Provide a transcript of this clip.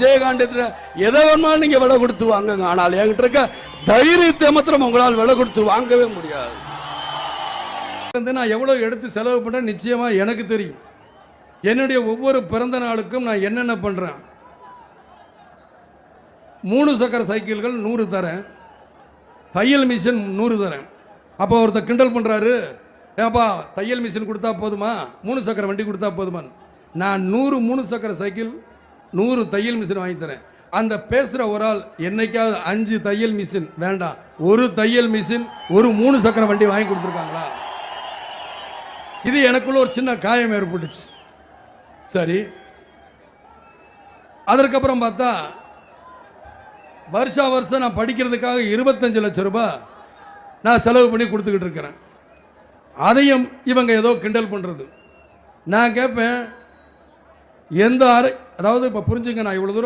விஜயகாந்த் எதை வேணாலும் நீங்க விலை கொடுத்து வாங்குங்க. ஆனால் என்கிட்ட இருக்க தைரியத்தை மாத்திரம் உங்களால் விலை கொடுத்து வாங்கவே முடியாது. வந்து நான் எவ்வளோ எடுத்து செலவு பண்ண நிச்சயமாக எனக்கு தெரியும். என்னுடைய ஒவ்வொரு பிறந்த நாளுக்கும் நான் என்னென்ன பண்ணுறேன் மூணு சக்கர சைக்கிள்கள் நூறு தரேன். தையல் மிஷின் நூறு தரேன். அப்போ ஒருத்தர் கிண்டல் பண்ணுறாரு ஏப்பா தையல் மிஷின் கொடுத்தா போதுமா? மூணு சக்கர வண்டி கொடுத்தா போதுமா நான் நூறு மூணு சக்கர சைக்கிள் நூறு தையல் மிஷின் வாங்கி தரேன். அந்த பேசுகிற ஒரு ஆள் என்னைக்காவது அஞ்சு தையல் மிஷின் வேண்டாம். ஒரு தையல் மிஷின் ஒரு மூணு சக்கர வண்டி வாங்கி கொடுத்துருக்காங்களா? இது எனக்குள்ள ஒரு சின்ன காயம் ஏற்பட்டுச்சு. சரி. அதற்கப்புறம் பார்த்தா வருஷா வருஷம் நான் படிக்கிறதுக்காக இருபத்தஞ்சு லட்சம் ரூபாய் நான் செலவு பண்ணி கொடுத்துக்கிட்டு இருக்கிறேன். அதையும் இவங்க ஏதோ கிண்டல் பண்ணுறது நான் கேட்பேன் எந்த அறை அதாவது இப்போ புரிஞ்சுங்க நான் இவ்வளோ தூரம்